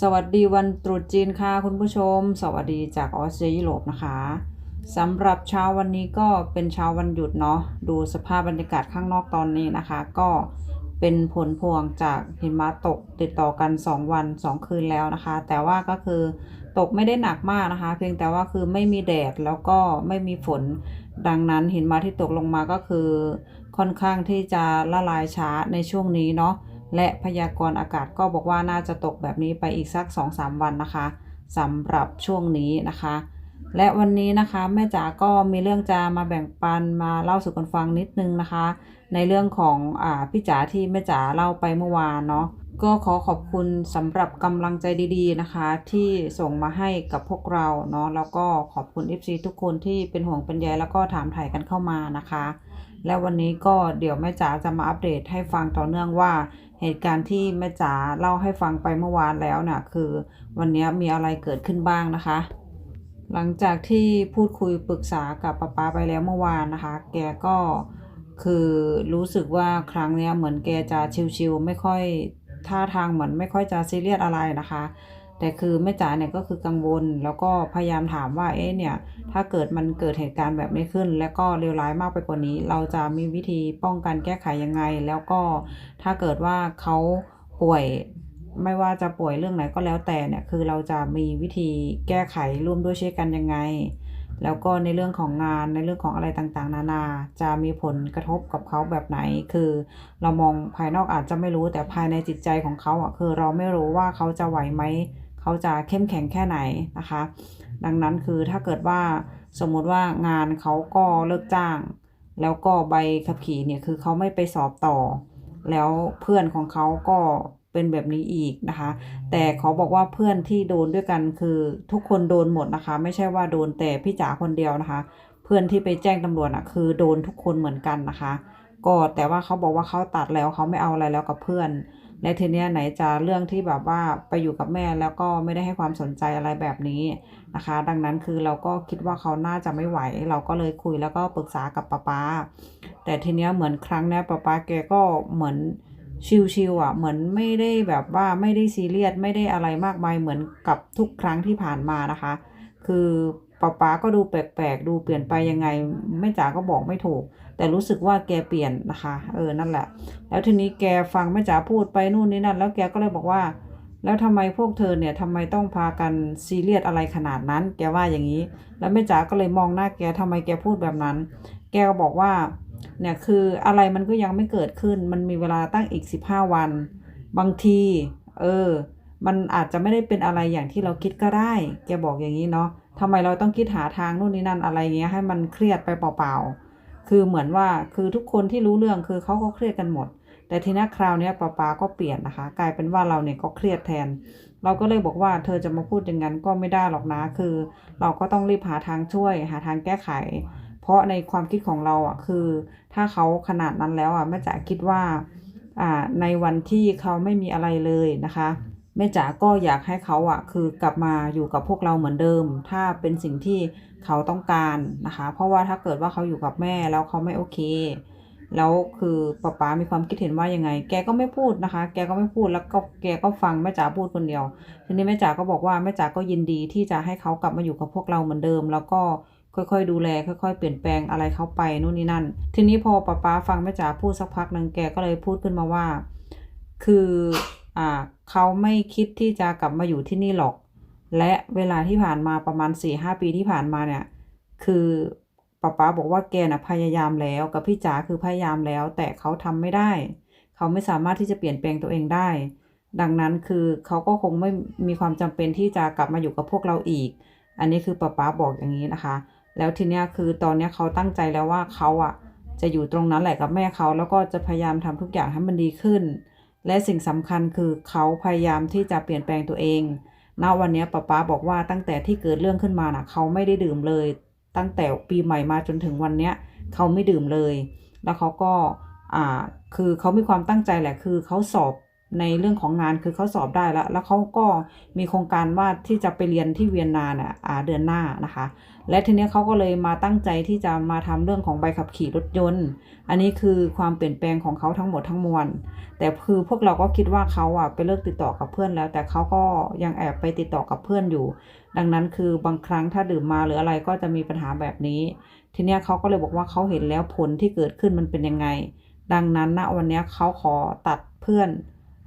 สวัสดีวันตรุษจีนค่ะคุณผู้ชม สวัสดีจากออสเตรียยุโรปนะคะสำหรับเช้าวันนี้ก็เป็นเช้าวันหยุดเนาะดูสภาพบรรยากาศข้างนอกตอนนี้นะคะ ก็เป็นผลพวงจากหิมะตกติดต่อกัน 2 วัน 2 คืนแล้วนะคะ แต่ว่าก็คือตกไม่ได้หนักมากนะคะ เพียงแต่ว่าคือไม่มีแดดแล้วก็ไม่มีฝน ดังนั้นหิมะที่ตกลงมาก็คือ ค่อนข้างที่จะละลายช้าในช่วงนี้เนาะ และพยากรณ์อากาศก็บอกว่าน่าจะตกแบบนี้ไปอีกสัก 2-3 วันนะคะสำหรับช่วงนี้นะคะ และวันนี้นะคะแม่จ๋าก็มีเรื่องจะมาแบ่งปันมาเล่าสู่กันฟังนิดนึงนะคะ ในเรื่องของอ่าพี่จ๋าที่แม่จ๋าเล่าไปเมื่อวานเนาะก็ขอขอบคุณสำหรับกำลังใจดีๆนะคะ ที่ส่งมาให้กับพวกเราเนาะแล้วก็ขอบคุณ FC ทุกคนที่เป็นห่วงเป็นใยแล้วก็ถามถ่ายกันเข้ามานะคะ และวันนี้ก็เดี๋ยวแม่จ๋าจะมาอัปเดตให้ฟังต่อเนื่องว่า เหตุการณ์ที่แม่จ๋าเล่าให้ฟังไปเมื่อวานแล้วน่ะคือวันนี้มีอะไรเกิดขึ้นบ้างนะคะ หลังจากที่พูดคุยปรึกษากับป๊าป้าไปแล้วเมื่อวานนะคะ แกก็คือรู้สึกว่าครั้งนี้เหมือนแกจะชิวๆไม่ค่อยท่าทางเหมือนไม่ค่อยจะซีเรียสอะไรนะคะ แต่คือแม่จ๋าเนี่ยก็คือกังวล แล้วก็พยายามถามว่าเอ๊ะเนี่ย ถ้าเกิดมันเกิดเหตุการณ์แบบนี้ขึ้น แล้วก็เลวร้ายมากไปกว่านี้ เราจะมีวิธีป้องกันแก้ไขยังไง แล้วก็ถ้าเกิดว่าเขาป่วยไม่ว่าจะป่วยเรื่องไหนก็แล้วแต่เนี่ยคือเราจะมีวิธีแก้ไขร่วมด้วยช่วยกันยังไง แล้วก็ในเรื่องของงานในเรื่องของอะไรต่างๆ นานาจะมีผลกระทบกับเขาแบบไหน คือเรามองภายนอกอาจจะไม่รู้แต่ภายในจิตใจของเขาอะคือเราไม่รู้ว่าเขาจะไหวไหม เขาจะเข้มแข็งแค่ไหนนะคะ ดังนั้นคือถ้าเกิดว่าสมมุติว่างานเขาก็เลิกจ้าง แล้วก็ใบขับขี่เนี่ยคือเขาไม่ไปสอบต่อ แล้วเพื่อนของเขาก็เป็นแบบนี้อีกนะคะ แต่ขอบอกว่าเพื่อนที่โดนด้วยกันคือทุกคนโดนหมดนะคะ ไม่ใช่ว่าโดนแต่พี่จ๋าคนเดียวนะคะ เพื่อนที่ไปแจ้งตำรวจอะคือโดนทุกคนเหมือนกันนะคะ ก็แต่ว่าเขาบอกว่าเขาตัดแล้วเขาไม่เอาอะไรแล้วกับเพื่อน และทีเนี้ยไหนจะเรื่องที่แบบว่าไปอยู่กับแม่แล้วก็ไม่ได้ให้ความสนใจอะไรแบบนี้นะคะ ดังนั้นคือเราก็คิดว่าเขาน่าจะไม่ไหว เราก็เลยคุยแล้วก็ปรึกษากับป๊าป๊าแต่ทีเนี้ยเหมือนครั้งเนี้ยป๊าป๊าแกก็เหมือนชิวๆอะเหมือนไม่ได้แบบว่าไม่ได้ซีเรียสไม่ได้อะไรมากมายเหมือนกับทุกครั้งที่ผ่านมานะคะ คือ ป๊าป๊าก็ดูแปลกๆ ดูเปลี่ยนไปยังไงแม่จ๋าก็บอกไม่ถูก แต่รู้สึกว่าแกเปลี่ยนนะคะ เออนั่นแหละ แล้วทีนี้แกฟังแม่จ๋าพูดไปนู่นนี่นั่น แล้วแกก็เลยบอกว่า แล้วทำไมพวกเธอเนี่ยทำไมต้องพากันซีเรียสอะไรขนาดนั้น แกว่าอย่างนี้ แล้วแม่จ๋าก็เลยมองหน้าแกทำไมแกพูดแบบนั้น แกก็บอกว่าเนี่ยคืออะไรมันก็ยังไม่เกิดขึ้น มันมีเวลาตั้งอีกสิบห้าวัน บางที เออ มันอาจจะไม่ได้เป็นอะไรอย่างที่เราคิดก็ได้ แกบอกอย่างนี้เนาะ ทำไมเราต้องคิดหาทางนู่นนี่นั่นอะไรเงี้ยให้มันเครียดไปเปล่าๆ คือเหมือนว่าคือทุกคนที่รู้เรื่องคือเขาก็เครียดกันหมด แต่ทีนี้คราวนี้ป้าปาก็เปลี่ยนนะคะ กลายเป็นว่าเราเนี่ยก็เครียดแทน เราก็เลยบอกว่าเธอจะมาพูดอย่างนั้นก็ไม่ได้หรอกนะคือ เราก็ต้องรีบหาทางช่วย หาทางแก้ไข เพราะในความคิดของเราอะคือ ถ้าเขาขนาดนั้นแล้วอะแม่จ๋าคิดว่าอ่าในวันที่เขาไม่มีอะไรเลยนะคะ แม่จ๋าก็อยากให้เขาอะคือกลับมาอยู่กับพวกเราเหมือนเดิม ถ้าเป็นสิ่งที่เขาต้องการนะคะ เพราะว่าถ้าเกิดว่าเขาอยู่กับแม่แล้วเขาไม่โอเค แล้วคือป๊าป๊ามีความคิดเห็นว่ายังไง แกก็ไม่พูดนะคะ แกก็ไม่พูดแล้วก็แกก็ฟังแม่จ๋าพูดคนเดียว ทีนี้แม่จ๋าก็บอกว่าแม่จ๋าก็ยินดีที่จะให้เขากลับมาอยู่กับพวกเราเหมือนเดิม แล้วก็ค่อยๆ ดูแล ค่อยๆ เปลี่ยนแปลงอะไรเขาไปนู่นนี่นั่น ทีนี้พอป๊าป๊าฟังแม่จ๋าพูดสักพักหนึ่งแกก็เลยพูดขึ้นมาว่า คือ เขาไม่คิดที่จะกลับมาอยู่ที่นี่หรอก และเวลาที่ผ่านมาประมาณ4ี่ห้าปีที่ผ่านมาเนี่ย คือป๊าป๊าบอกว่าแกน่ะพยายามแล้ว กับพี่จ๋าคือพยายามแล้ว แต่เขาทำไม่ได้ เขาไม่สามารถที่จะเปลี่ยนแปลงตัวเองได้ ดังนั้นคือเขาก็คงไม่มีความจำเป็นที่จะกลับมาอยู่กับพวกเราอีก อันนี้คือป๊าป๊าบอกอย่างนี้นะคะ แล้วทีเนี้ยคือตอนเนี้ยเขาตั้งใจแล้วว่าเขาอะจะอยู่ตรงนั้นแหละกับแม่เขาแล้วก็จะพยายามทำทุกอย่างให้มันดีขึ้น และสิ่งสำคัญคือเขาพยายามที่จะเปลี่ยนแปลงตัวเองณวันนี้ป๊าป๊าบอกว่าตั้งแต่ที่เกิดเรื่องขึ้นมาน่ะ เขาไม่ได้ดื่มเลย ตั้งแต่ปีใหม่มาจนถึงวันเนี้ยเขาไม่ดื่มเลย แล้วเขาก็อ่าคือเขามีความตั้งใจแหละคือเขาสอบ ในเรื่องของงานคือเขาสอบได้แล้ว แล้วเขาก็มีโครงการว่าที่จะไปเรียนที่เวียนนาเนี่ยอ่าเดือนหน้านะคะ และทีนี้เขาก็เลยมาตั้งใจที่จะมาทำเรื่องของใบขับขี่รถยนต์ อันนี้คือความเปลี่ยนแปลงของเขาทั้งหมดทั้งมวล แต่คือพวกเราก็คิดว่าเขาอะไปเลิกติดต่อกับเพื่อนแล้ว แต่เขาก็ยังแอบไปติดต่อกับเพื่อนอยู่ ดังนั้นคือบางครั้งถ้าดื่มมาหรืออะไรก็จะมีปัญหาแบบนี้ ทีนี้เขาก็เลยบอกว่าเขาเห็นแล้วผลที่เกิดขึ้นมันเป็นยังไง ดังนั้นณวันนี้เขาขอตัดเพื่อน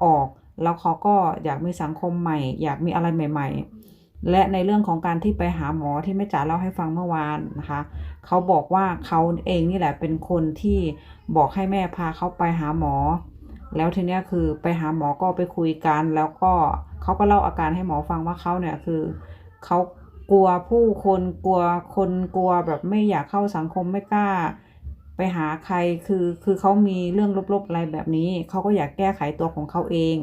ออก แล้วเขาก็อยากมีสังคมใหม่ อยากมีอะไรใหม่ ๆ และในเรื่องของการที่ไปหาหมอที่แม่จ๋าเล่าให้ฟังเมื่อวานนะคะเขาบอกว่าเขาเองนี่แหละเป็นคนที่บอกให้แม่พาเขาไปหาหมอ แล้วทีเนี้ยคือไปหาหมอก็ไปคุยกัน แล้วก็เขาก็เล่าอาการให้หมอฟังว่าเขาเนี่ยคือเขากลัวผู้คนกลัวคนกลัวแบบไม่อยากเข้าสังคมไม่กล้า ไปหาใครคือคือเขามีเรื่องลบๆอะไรแบบนี้ เขาก็อยากแก้ไขตัวของเขาเอง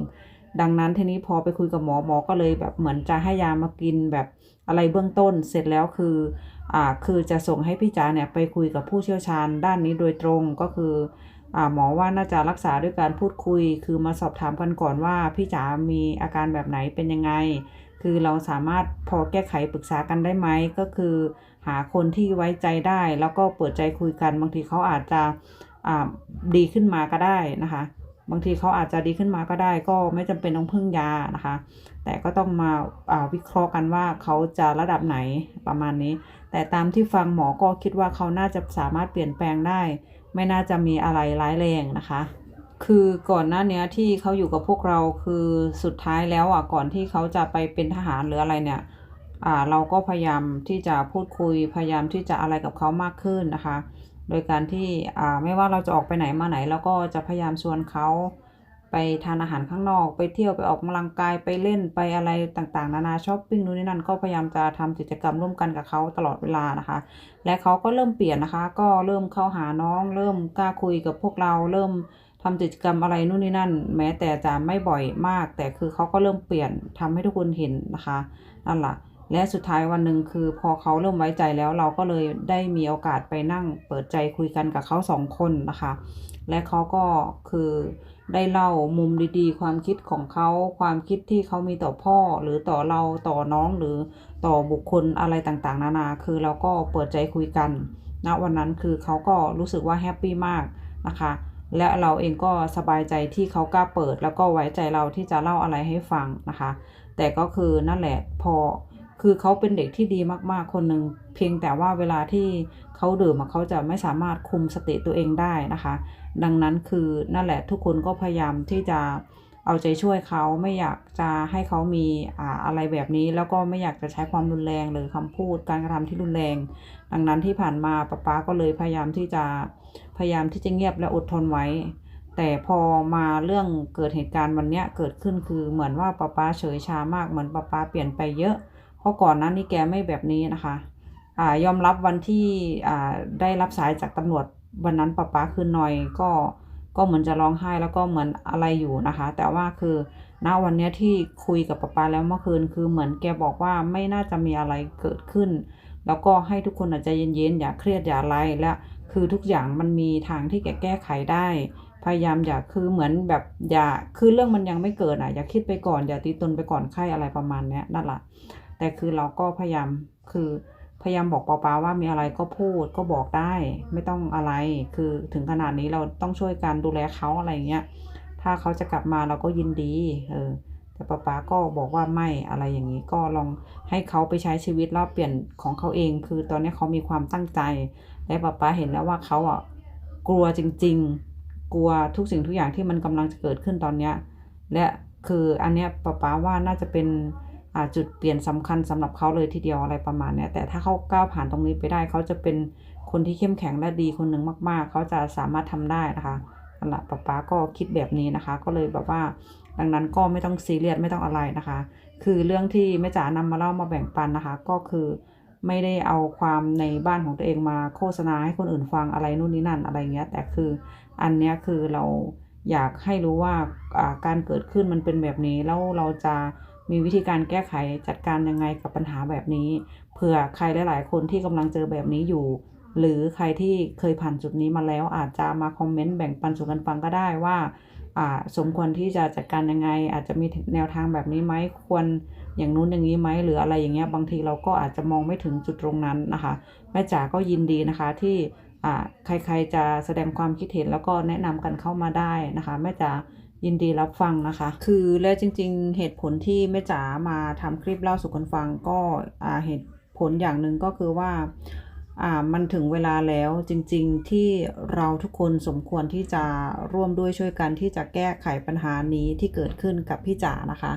ดังนั้นทีนี้พอไปคุยกับหมอหมอก็เลยแบบเหมือนจะให้ยามากินแบบอะไรเบื้องต้น เสร็จแล้วคืออ่าคือจะส่งให้พี่จ๋าเนี่ยไปคุยกับผู้เชี่ยวชาญด้านนี้โดยตรงก็คืออ่าหมอว่าน่าจะรักษาด้วยการพูดคุย คือมาสอบถามกันก่อนว่าพี่จ๋ามีอาการแบบไหนเป็นยังไง คือเราสามารถพอแก้ไขปรึกษากันได้ไหมก็คือ หาคนที่ไว้ใจได้ แล้วก็เปิดใจคุยกัน บางทีเขาอาจจะดีขึ้นมาก็ได้นะคะ บางทีเขาอาจจะดีขึ้นมาก็ได้ ก็ไม่จำเป็นต้องพึ่งยานะคะ แต่ก็ต้องมาาวิเคราะห์กันว่าเขาจะระดับไหนประมาณนี้ แต่ตามที่ฟังหมอก็คิดว่าเขาน่าจะสามารถเปลี่ยนแปลงได้ ไม่น่าจะมีอะไรร้ายแรงนะคะคือก่อนหน้าเนี้ยที่เขาอยู่กับพวกเราคือสุดท้ายแล้วอะก่อนที่เขาจะไปเป็นทหารหรืออะไรเนี่ย เราก็พยายามที่จะพูดคุยพยายามที่จะอะไรกับเขามากขึ้นนะคะ โดยการที่ไม่ว่าเราจะออกไปไหนมาไหนเราก็จะพยายามชวนเขาไปทานอาหารข้างนอก ไปเที่ยวไปออกกำลังกายไปเล่นไปอะไรต่างๆ นานาช้อปปิ้งนู่นนี่นั่นก็พยายามจะทำกิจกรรมร่วมกันกับเขาตลอดเวลานะคะ และเขาก็เริ่มเปลี่ยนนะคะ ก็เริ่มเข้าหาน้อง เริ่มกล้าคุยกับพวกเราเริ่มทำกิจกรรมอะไรนู่นนี่นั่น แม้แต่จะไม่บ่อยมาก แต่คือเขาก็เริ่มเปลี่ยนทำให้ทุกคนเห็นนะคะนั่นแหละ และสุดท้ายวันหนึ่งคือพอเขาเริ่มไว้ใจแล้วเราก็เลยได้มีโอกาสไปนั่งเปิดใจคุยกันกับเขาสองคนนะคะ และเขาก็คือได้เล่ามุมดีๆ ความคิดของเขาความคิดที่เขามีต่อพ่อหรือต่อเราต่อน้องหรือต่อบุคคลอะไรต่างๆ นานา คือเราก็เปิดใจคุยกันณวันนั้นคือเขาก็รู้สึกว่าแฮปปี้มากนะคะ และเราเองก็สบายใจที่เขากล้าเปิด แล้วก็ไว้ใจเราที่จะเล่าอะไรให้ฟังนะคะ แต่ก็คือนั่นแหละพอ คือเขาเป็นเด็กที่ดีมากๆคนหนึ่งเพียงแต่ว่าเวลาที่เขาดื่มเขาจะไม่สามารถคุมสติตัวเองได้นะคะ ดังนั้นคือนั่นแหละทุกคนก็พยายามที่จะเอาใจช่วยเขาไม่อยากจะให้เขามีอ่าอะไรแบบนี้ แล้วก็ไม่อยากจะใช้ความรุนแรงหรือคำพูดการกระทำที่รุนแรง ดังนั้นที่ผ่านมาป๊าป๊าก็เลยพยายามที่จะพยายามที่จะเงียบและอดทนไว้ แต่พอมาเรื่องเกิดเหตุการณ์วันนี้เกิดขึ้นคือเหมือนว่าป๊าป๊าเฉยชามากเหมือนป๊าป๊าเปลี่ยนไปเยอะ เพราะก่อนนั้นนี่แกไม่แบบนี้นะคะอ่ายอมรับวันที่อ่าได้รับสายจากตำรวจวันนั้นป๊าป๊าคือนอยก็ก็เหมือนจะร้องไห้แล้วก็เหมือนอะไรอยู่นะคะ แต่ว่าคือณวันนี้ที่คุยกับป๊าป๊าแล้วเมื่อคืนคือเหมือนแกบอกว่าไม่น่าจะมีอะไรเกิดขึ้น แล้วก็ให้ทุกคนอาจจะเย็นๆอย่าเครียดอย่าอะไรและคือทุกอย่างมันมีทางที่แกแก้ไขได้ พยายามอย่าคือเหมือนแบบอย่าคือเรื่องมันยังไม่เกิดอะอย่าคิดไปก่อนอย่าตีตนไปก่อนไข้อะไรประมาณนี้นั่นแหละ แต่คือเราก็พยายามคือพยายามบอกป๊าป๊าว่ามีอะไรก็พูดก็บอกได้ ไม่ต้องอะไร คือถึงขนาดนี้เราต้องช่วยกันดูแลเขาอะไรเงี้ย ถ้าเขาจะกลับมาเราก็ยินดี เออ แต่ป๊าป๊าก็บอกว่าไม่อะไรอย่างนี้ก็ลองให้เขาไปใช้ชีวิตแล้วเปลี่ยนของเขาเอง คือตอนนี้เขามีความตั้งใจ และป๊าป๊าเห็นแล้วว่าเขาอะกลัวจริง ๆ กลัวทุกสิ่งทุกอย่างที่มันกำลังจะเกิดขึ้นตอนเนี้ย และคืออันเนี้ยป๊าป๊าว่าน่าจะเป็น จุดเปลี่ยนสำคัญสำหรับเขาเลยทีเดียวอะไรประมาณนี้แต่ถ้าเขาก้าวผ่านตรงนี้ไปได้ เขาจะเป็นคนที่เข้มแข็งและดีคนหนึ่งมาก ๆ เขาจะสามารถทำได้นะคะนั่นแหละป๊าป๊าก็คิดแบบนี้นะคะ ก็เลยแบบว่า ดังนั้นก็ไม่ต้องซีเรียสไม่ต้องอะไรนะคะ คือเรื่องที่แม่จ๋านำมาเล่ามาแบ่งปันนะคะ ก็คือไม่ได้เอาความในบ้านของตัวเองมาโฆษณาให้คนอื่นฟังอะไรนู่นนี่นั่นอะไรเงี้ย แต่คืออันเนี้ยคือเราอยากให้รู้ว่าการเกิดขึ้นมันเป็นแบบนี้แล้วเราจะ มีวิธีการแก้ไขจัดการยังไงกับปัญหาแบบนี้ เผื่อใครหลาย ๆ คนที่กำลังเจอแบบนี้อยู่ หรือใครที่เคยผ่านจุดนี้มาแล้ว อาจจะมาคอมเมนต์แบ่งปันสู่กันฟังก็ได้ว่าสมควรที่จะจัดการยังไง อาจจะมีแนวทางแบบนี้ไหมควรอย่างนู้นอย่างนี้ไหมหรืออะไรอย่างเงี้ยบางทีเราก็อาจจะมองไม่ถึงจุดตรงนั้นนะคะแม่จ๋าก็ยินดีนะคะที่ใครๆจะแสดงความคิดเห็นแล้วก็แนะนำกันเข้ามาได้นะคะแม่จ๋า ยินดีรับฟังนะคะ คือและจริง ๆ เหตุผลที่แม่จ๋ามาทำคลิปเล่าสู่กันฟังก็เหตุผลอย่างหนึ่งก็คือว่ามันถึงเวลาแล้วจริงๆที่เราทุกคนสมควรที่จะร่วมด้วยช่วยกันที่จะแก้ไขปัญหานี้ที่เกิดขึ้นกับพี่จ๋านะคะ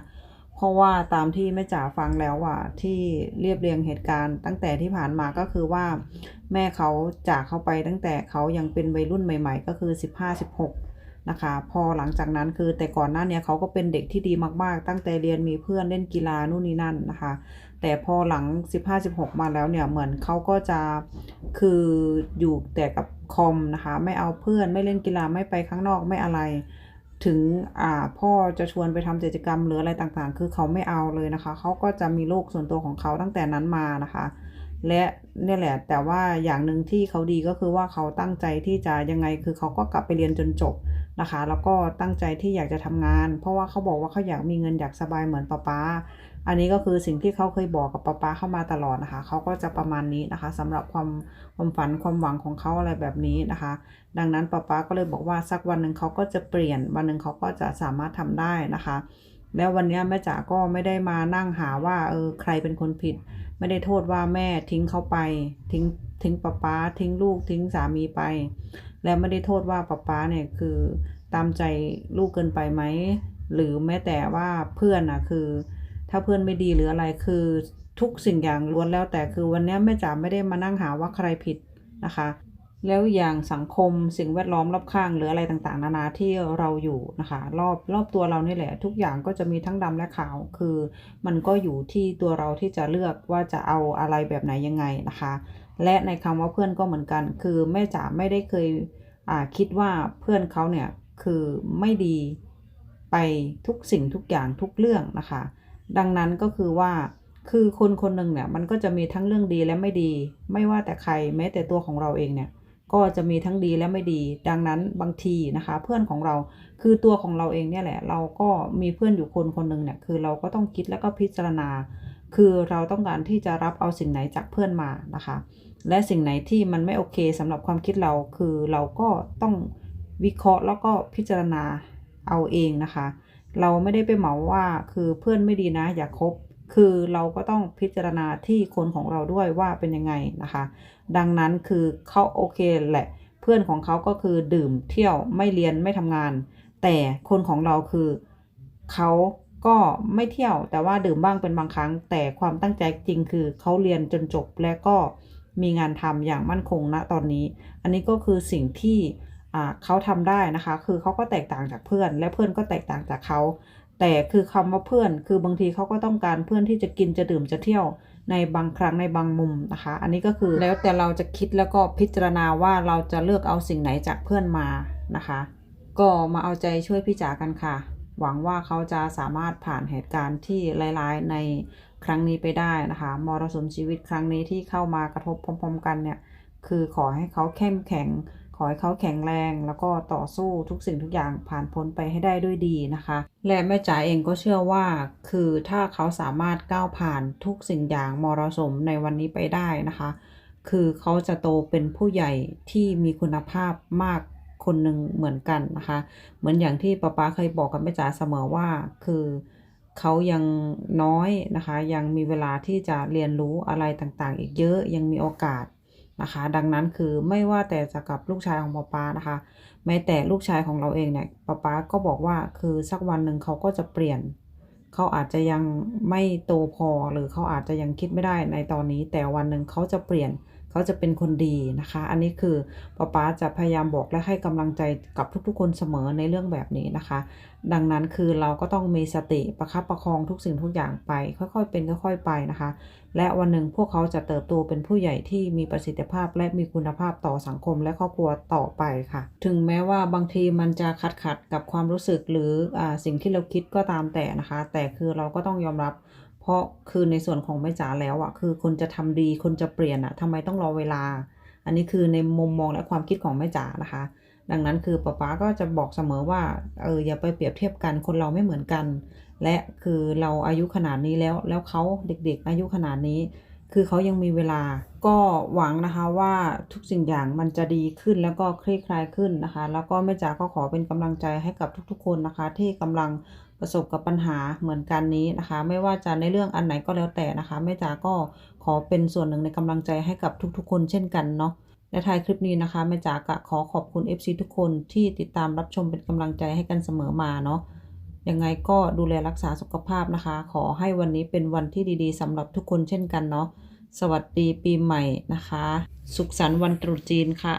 เพราะว่าตามที่แม่จ๋าฟังแล้วอะที่เรียบเรียงเหตุการณ์ ตั้งแต่ที่ผ่านมาก็คือว่า แม่เขาจากเขาไปตั้งแต่เขายังเป็นวัยรุ่นใหม่ ๆ ก็คือ 15-16 นะคะ พอหลังจากนั้นคือแต่ก่อนหน้าเนี้เขาก็เป็นเด็กที่ดีมากๆ ตั้งแต่เรียนมีเพื่อนเล่นกีฬานู่นนี่นั่นนะคะ แต่พอหลัง 15-16 มาแล้วเนี่ยเหมือนเขาก็จะคืออยู่แต่กับคอมนะคะ ไม่เอาเพื่อนไม่เล่นกีฬาไม่ไปข้างนอกไม่อะไร ถึงอ่าพ่อจะชวนไปทำกิจกรรมหรืออะไรต่างๆ คือเขาไม่เอาเลยนะคะ เขาก็จะมีโลกส่วนตัวของเขาตั้งแต่นั้นมานะคะ และเนี่ยแหละ แต่ว่าอย่างหนึ่งที่เขาดีก็คือว่าเขาตั้งใจที่จะยังไงคือเขาก็กลับไปเรียนจนจบนะคะ แล้วก็ตั้งใจที่อยากจะทำงาน เพราะว่าเขาบอกว่าเขาอยากมีเงินอยากสบายเหมือนป๊าป๊าอันนี้ก็คือสิ่งที่เขาเคยบอกกับป๊าป๊าเข้ามาตลอดนะคะ เขาก็จะประมาณนี้นะคะสำหรับความความฝันความหวังของเขาอะไรแบบนี้นะคะ ดังนั้นป๊าป๊าก็เลยบอกว่าสักวันหนึ่งเขาก็จะเปลี่ยน วันหนึ่งเขาก็จะสามารถทำได้นะคะ แล้ววันนี้แม่จ๋าก็ไม่ได้มานั่งหาว่าเออใครเป็นคนผิด ไม่ได้โทษว่าแม่ทิ้งเขาไป ทิ้งทิ้งป้าป้าทิ้งลูกทิ้งสามีไป แล้วไม่ได้โทษว่าป้าป้าเนี่ยคือตามใจลูกเกินไปไหมหรือแม้แต่ว่าเพื่อนอะคือ ถ้าเพื่อนไม่ดีหรืออะไรคือทุกสิ่งอย่างล้วนแล้วแต่คือวันนี้แม่จ๋าไม่ได้มานั่งหาว่าใครผิดนะคะ แล้วอย่างสังคมสิ่งแวดล้อมรอบข้างหรืออะไรต่างๆ นานาที่เราอยู่นะคะ รอบรอบตัวเรานี่แหละ ทุกอย่างก็จะมีทั้งดำและขาว คือมันก็อยู่ที่ตัวเราที่จะเลือกว่าจะเอาอะไรแบบไหนยังไงนะคะ และในคำว่าเพื่อนก็เหมือนกัน คือแม่จ๋าไม่ได้เคยคิดว่าเพื่อนเขาเนี่ยคือไม่ดีไปทุกสิ่งทุกอย่างทุกเรื่องนะคะ ดังนั้นก็คือว่าคือคนคนหนึ่งเนี่ยมันก็จะมีทั้งเรื่องดีและไม่ดี ไม่ว่าแต่ใครแม้แต่ตัวของเราเองเนี่ย ก็จะมีทั้งดีและไม่ดี ดังนั้นบางทีนะคะ เพื่อนของเราคือตัวของเราเองเนี่ยแหละ เราก็มีเพื่อนอยู่คนคนหนึ่งเนี่ยคือเราก็ต้องคิดแล้วก็พิจารณา คือเราต้องการที่จะรับเอาสิ่งไหนจากเพื่อนมานะคะ และสิ่งไหนที่มันไม่โอเคสำหรับความคิดเราคือเราก็ต้องวิเคราะห์แล้วก็พิจารณาเอาเองนะคะ เราไม่ได้ไปเหมาว่าคือเพื่อนไม่ดีนะอย่าคบ คือเราก็ต้องพิจารณาที่คนของเราด้วยว่าเป็นยังไงนะคะ ดังนั้นคือเขาโอเคแหละ เพื่อนของเขาก็คือดื่มเที่ยวไม่เรียนไม่ทำงาน แต่คนของเราคือเขาก็ไม่เที่ยวแต่ว่าดื่มบ้างเป็นบางครั้ง แต่ความตั้งใจจริงคือเขาเรียนจนจบและก็มีงานทำอย่างมั่นคงณตอนนี้ อันนี้ก็คือสิ่งที่เขาทำได้นะคะ คือเขาก็แตกต่างจากเพื่อน และเพื่อนก็แตกต่างจากเขา แต่คือคำว่าเพื่อน คือบางทีเขาก็ต้องการเพื่อนที่จะกินจะดื่มจะเที่ยวในบางครั้งในบางมุมนะคะ อันนี้ก็คือแล้วแต่เราจะคิดแล้วก็พิจารณาว่าเราจะเลือกเอาสิ่งไหนจากเพื่อนมานะคะ ก็มาเอาใจช่วยพี่จ๋ากันค่ะ หวังว่าเขาจะสามารถผ่านเหตุการณ์ที่ร้ายๆในครั้งนี้ไปได้นะคะมรสุมชีวิตครั้งนี้ที่เข้ามากระทบพร้อม ๆ กันเนี่ย คือขอให้เขาเข้มแข็ง ขอให้เขาแข็งแรง แล้วก็ต่อสู้ทุกสิ่งทุกอย่างผ่านพ้นไปให้ได้ด้วยดีนะคะ และแม่จ๋าเองก็เชื่อว่า คือถ้าเขาสามารถก้าวผ่านทุกสิ่งอย่างมรสมในวันนี้ไปได้นะคะ คือเขาจะโตเป็นผู้ใหญ่ที่มีคุณภาพมากคนหนึ่งเหมือนกันนะคะ เหมือนอย่างที่ป๊าป๊าเคยบอกกับแม่จ๋าเสมอว่าคือเขายังน้อยนะคะ ยังมีเวลาที่จะเรียนรู้อะไรต่างๆ อีกเยอะยังมีโอกาส นะคะ ดังนั้นคือไม่ว่าแต่จะกับลูกชายของป๊าป๊านะคะ แม้แต่ลูกชายของเราเองเนี่ยป๊าป๊าก็บอกว่าคือสักวันหนึ่งเขาก็จะเปลี่ยน เขาอาจจะยังไม่โตพอหรือเขาอาจจะยังคิดไม่ได้ในตอนนี้ แต่วันหนึ่งเขาจะเปลี่ยน เขาจะเป็นคนดีนะคะ อันนี้คือป๊าป๊าจะพยายามบอกและให้กำลังใจกับทุกๆ คนเสมอในเรื่องแบบนี้นะคะ ดังนั้นคือเราก็ต้องมีสติประคับประคองทุกสิ่งทุกอย่างไป ค่อยๆ เป็นค่อยๆไปนะคะ และวันหนึ่งพวกเขาจะเติบโตเป็นผู้ใหญ่ที่มีประสิทธิภาพและมีคุณภาพต่อสังคมและครอบครัวต่อไปค่ะ ถึงแม้ว่าบางทีมันจะขัดขัดกับความรู้สึกหรืออสิ่งที่เราคิดก็ตามแต่นะคะ แต่คือเราก็ต้องยอมรับ เพราะคือในส่วนของแม่จ๋าแล้วอะคือคนจะทำดีคนจะเปลี่ยนอะทำไมต้องรอเวลา อันนี้คือในมุมมองและความคิดของแม่จ๋านะคะ ดังนั้นคือป๊าป๊าก็จะบอกเสมอว่าเอออย่าไปเปรียบเทียบกันคนเราไม่เหมือนกัน และคือเราอายุขนาดนี้แล้วแล้วเขาเด็กๆ อายุขนาดนี้ คือเขายังมีเวลา ก็หวังนะคะว่าทุกสิ่งอย่างมันจะดีขึ้นแล้วก็คลี่คลายขึ้นนะคะ แล้วก็แม่จ๋าก็ขอเป็นกำลังใจให้กับทุกๆ คนนะคะ ที่กำลังประสบกับปัญหาเหมือนกันนี้นะคะ ไม่ว่าจะในเรื่องอันไหนก็แล้วแต่นะคะแม่จ๋าก็ขอเป็นส่วนหนึ่งในกำลังใจให้กับทุกๆ คนเช่นกันเนาะและท้ายคลิปนี้นะคะแม่จ๋าก็ขอขอบคุณ FC ทุกคนที่ติดตามรับชมเป็นกำลังใจให้กันเสมอมาเนาะ ยังไงก็ดูแลรักษาสุขภาพนะคะ ขอให้วันนี้เป็นวันที่ดีๆสำหรับทุกคนเช่นกันเนาะสวัสดีปีใหม่นะคะ สุขสันต์วันตรุษจีนค่ะ